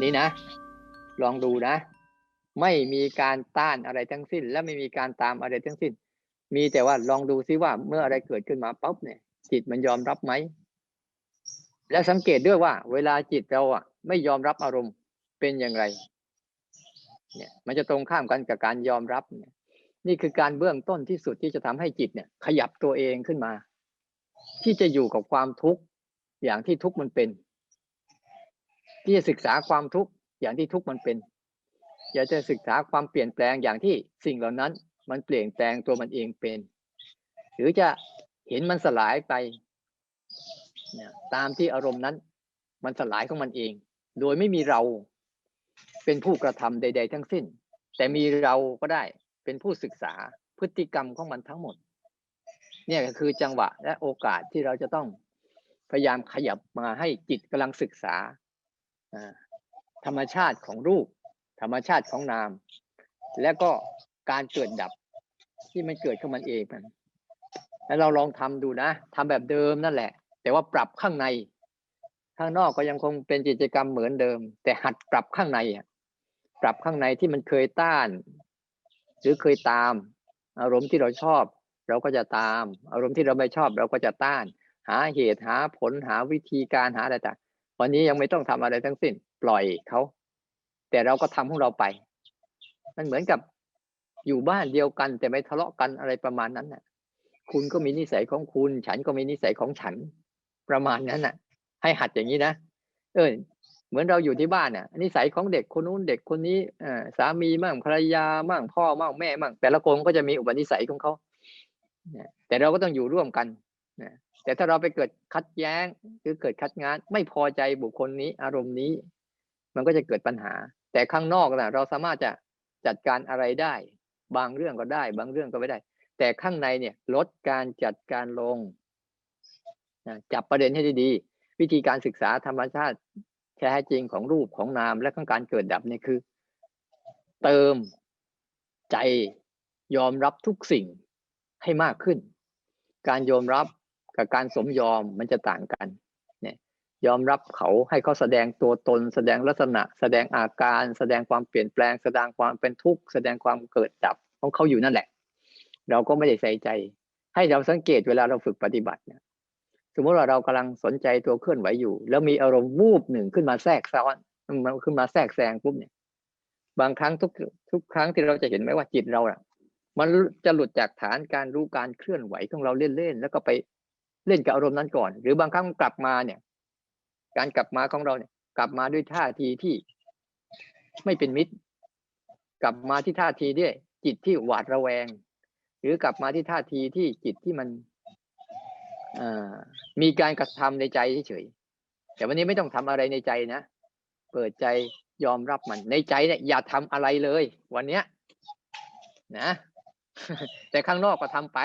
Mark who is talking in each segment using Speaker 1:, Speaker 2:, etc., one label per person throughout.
Speaker 1: นนี้นะ ลองดูนะ ไม่มีการต้านอะไรทั้งสิ้น และไม่มีการตามอะไรทั้งสิ้น มีแต่ว่าลองดูซิว่าเมื่ออะไรเกิดขึ้นมาปั๊บเนี่ย จิตมันยอมรับไหมและสังเกตด้วยว่า เวลาจิตเราอะ ไม่ยอมรับอารมณ์เป็นอย่างไร เนี่ย มันจะตรงข้ามกันกับการยอมรับเนี่ยนี่คือการเบื้องต้นที่สุดที่จะทำให้จิตเนี่ย ขยับตัวเองขึ้นมา ที่จะอยู่กับความทุกข์อย่างที่ทุกข์มันเป็น ที่จะศึกษาความทุกข์อย่างที่ทุกข์มันเป็น อยากจะศึกษาความเปลี่ยนแปลงอย่างที่สิ่งเหล่านั้น มันเปลี่ยนแปลงตัวมันเองเป็น หรือจะเห็นมันสลายไปเนี่ยตามที่อารมณ์นั้น มันสลายของมันเอง โดยไม่มีเราเป็นผู้กระทำใด ๆ ทั้งสิ้น แต่มีเราก็ได้เป็นผู้ศึกษาพฤติกรรมของมันทั้งหมด เนี่ยก็คือจังหวะและโอกาสที่เราจะต้องพยายามขยับมาให้จิตกำลังศึกษา ธรรมชาติของรูป ธรรมชาติของนาม และก็การเกิดดับที่มันเกิดขึ้นมันเองมันแล้วเราลองทำดูนะทำแบบเดิมนั่นแหละ แต่ว่าปรับข้างใน ข้างนอกก็ยังคงเป็นกิจกรรมเหมือนเดิม แต่หัดปรับข้างในอะปรับข้างในที่มันเคยต้าน หรือเคยตาม อารมณ์ที่เราชอบ เราก็จะตาม อารมณ์ที่เราไม่ชอบ เราก็จะต้าน หาเหตุหาผลหาวิธีการหาอะไรต่าง วันนี้ยังไม่ต้องทำอะไรทั้งสิ้น ปล่อยเขาแต่เราก็ทำของเราไป มันเหมือนกับอยู่บ้านเดียวกัน แต่ไม่ทะเลาะกันอะไรประมาณนั้นน่ะ คุณก็มีนิสัยของคุณ ฉันก็มีนิสัยของฉัน ประมาณนั้นน่ะ ให้หัดอย่างนี้นะเออเหมือนเราอยู่ที่บ้านน่ะนิสัยของเด็กคนนู้นเด็กคนนี้อสามีมั่งภรรยามั่งพ่อมั่งแม่มั่งแต่ละคนก็จะมีอุปนิสัยของเขาแต่เราก็ต้องอยู่ร่วมกัน แต่ถ้าเราไปเกิดคัดแย้งหรือเกิดคัดงาน ไม่พอใจบุคคลนี้อารมณ์นี้ มันก็จะเกิดปัญหา แต่ข้างนอกนะเราสามารถจะจัดการอะไรได้ บางเรื่องก็ได้ บางเรื่องก็ไม่ได้ แต่ข้างในเนี่ยลดการจัดการลงจับประเด็นให้ดีๆวิธีการศึกษาธรรมชาติแท้จริงของรูปของนามและของการเกิดดับนี่คือ เติมใจยอมรับทุกสิ่งให้มากขึ้น การยอมรับ กับการสมยอมมันจะต่างกันเนี่ยยอมรับเขาให้เขาแสดงตัวตน แสดงลักษณะ แสดงอาการ แสดงความเปลี่ยนแปลง แสดงความเป็นทุกข์แสดงความเกิดดับของเขาอยู่นั่นแหละ เราก็ไม่ได้ใส่ใจ ให้เราสังเกตเวลาเราฝึกปฏิบัติเนี่ยสมมติว่าเรากำลังสนใจตัวเคลื่อนไหวอยู่ แล้วมีอารมณ์วูบหนึ่งขึ้นมาแทรกซ้อนมันขึ้นมาแทรกแซงปุ๊บเนี่ย บางครั้งทุกทุกครั้งที่เราจะเห็นไหมว่าจิตเราอะมันจะหลุดจากฐานการรู้การเคลื่อนไหวของเราเล่นๆแล้วก็ไป เล่นกับอารมณ์นั้นก่อน หรือบางครั้งกลับมาเนี่ย การกลับมาของเราเนี่ย กลับมาด้วยท่าทีที่ไม่เป็นมิตร กลับมาที่ท่าทีด้วยจิตที่หวาดระแวง หรือกลับมาที่ท่าทีที่จิตที่มันมีการกระทำในใจเฉยแต่วันนี้ไม่ต้องทำอะไรในใจนะเปิดใจยอมรับมัน ในใจเนี่ยอย่าทำอะไรเลย วันเนี้ยนะแต่ข้างนอกก็ทำไป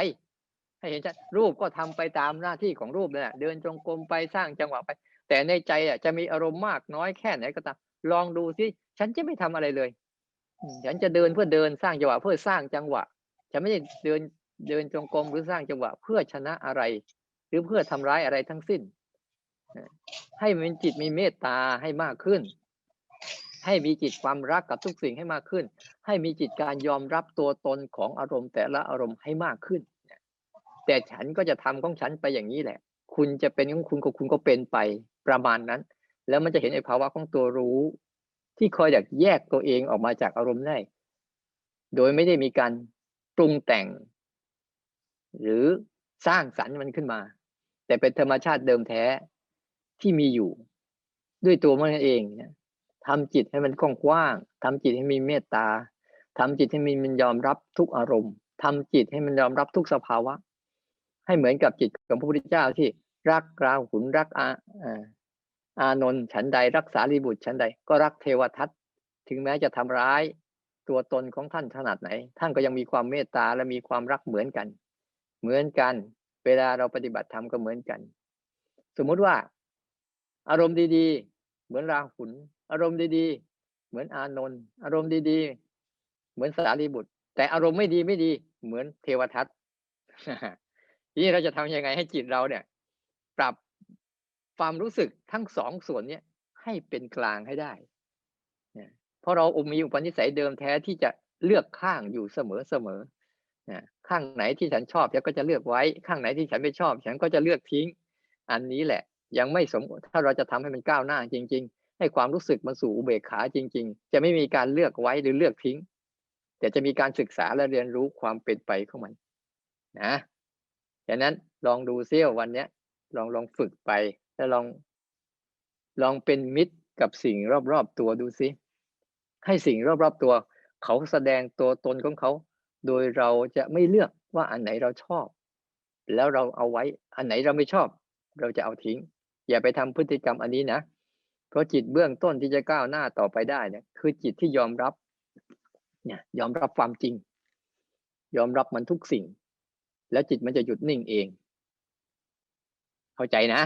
Speaker 1: ให้เห็นชัดรูปก็ทำไปตามหน้าที่ของรูปเลยเดินจงกรมไปสร้างจังหวะไป แต่ในใจอะจะมีอารมณ์มากน้อยแค่ไหนก็ตามลองดูสิฉันจะไม่ทำอะไรเลยฉันจะเดินเพื่อเดินสร้างจังหวะเพื่อสร้างจังหวะฉันไม่ได้เดินเดินจงกรมหรือสร้างจังหวะ เพื่อชนะอะไร หรือเพื่อทำร้ายอะไรทั้งสิ้น ให้มีจิตมีเมตตาให้มากขึ้น ให้มีจิตความรักกับทุกสิ่งให้มากขึ้น ให้มีจิตการยอมรับตัวตนของอารมณ์แต่ละอารมณ์ให้มากขึ้น แต่ฉันก็จะทำของฉันไปอย่างนี้แหละ คุณจะเป็นของคุณก็คุณก็เป็นไปประมาณนั้น แล้วมันจะเห็นไอ้ภาวะของตัวรู้ ที่คอยอยากแยกตัวเองออกมาจากอารมณ์ได้ โดยไม่ได้มีการปรุงแต่ง หรือสร้างสรรค์มันขึ้นมา แต่เป็นธรรมชาติเดิมแท้ที่มีอยู่ ด้วยตัวมันเองเนี่ยทำจิตให้มันกว้างทำจิตให้มีเมตตาทำจิตให้มีมันยอมรับทุกอารมณ์ทำจิตให้มันยอมรับทุกสภาวะ ให้เหมือนกับจิตของพระพุทธเจ้าที่รักราหุนรักอาอานนท์ฉันใดรักษาลีบุตรฉันใด ก็รักเทวทัตถึงแม้จะทำร้ายตัวตนของท่านขนาดไหน ท่านก็ยังมีความเมตตาและมีความรักเหมือนกัน เหมือนกัน เวลาเราปฏิบัติธรรมก็เหมือนกัน สมมุติว่า อารมณ์ดีๆ เหมือนราหุลอารมณ์ดีๆ เหมือนอานนท์อารมณ์ดีๆ เหมือนสารีบุตร แต่อารมณ์ไม่ดีไม่ดี เหมือนเทวทัต ทีนี้เราจะทำยังไงให้จิตเราเนี่ย ปรับความรู้สึกทั้งสองส่วนเนี้ยให้เป็นกลางให้ได้เพราะเราอมีอุปนิสัยเดิมแท้ที่จะเลือกข้างอยู่เสมอเสมอนะข้างไหนที่ฉันชอบฉันก็จะเลือกไว้ ข้างไหนที่ฉันไม่ชอบ ฉันก็จะเลือกทิ้ง อันนี้แหละ ยังไม่สมถ้าเราจะทำให้มันก้าวหน้าจริง ๆ ให้ความรู้สึกมันสู่อุเบกขาจริง ๆ จะไม่มีการเลือกไว้หรือเลือกทิ้ง แต่จะมีการศึกษาและเรียนรู้ความเป็นไปของมัน นะ ฉะนั้นลองดูเซี่ยววันเนี้ย ลองลองฝึกไป แล้วลอง ลองเป็นมิตรกับสิ่งรอบๆตัวดูซิ ให้สิ่งรอบๆตัว เขาแสดงตัวตนของเขา โดยเราจะไม่เลือกว่าอันไหนเราชอบ แล้วเราเอาไว้ อันไหนเราไม่ชอบ เราจะเอาทิ้ง อย่าไปทำพฤติกรรมอันนี้นะ เพราะจิตเบื้องต้นที่จะก้าวหน้าต่อไปได้เนี่ยคือจิตที่ยอมรับ เนี่ย ยอมรับความจริง ยอมรับมันทุกสิ่ง แล้วจิตมันจะหยุดนิ่งเอง เข้าใจนะ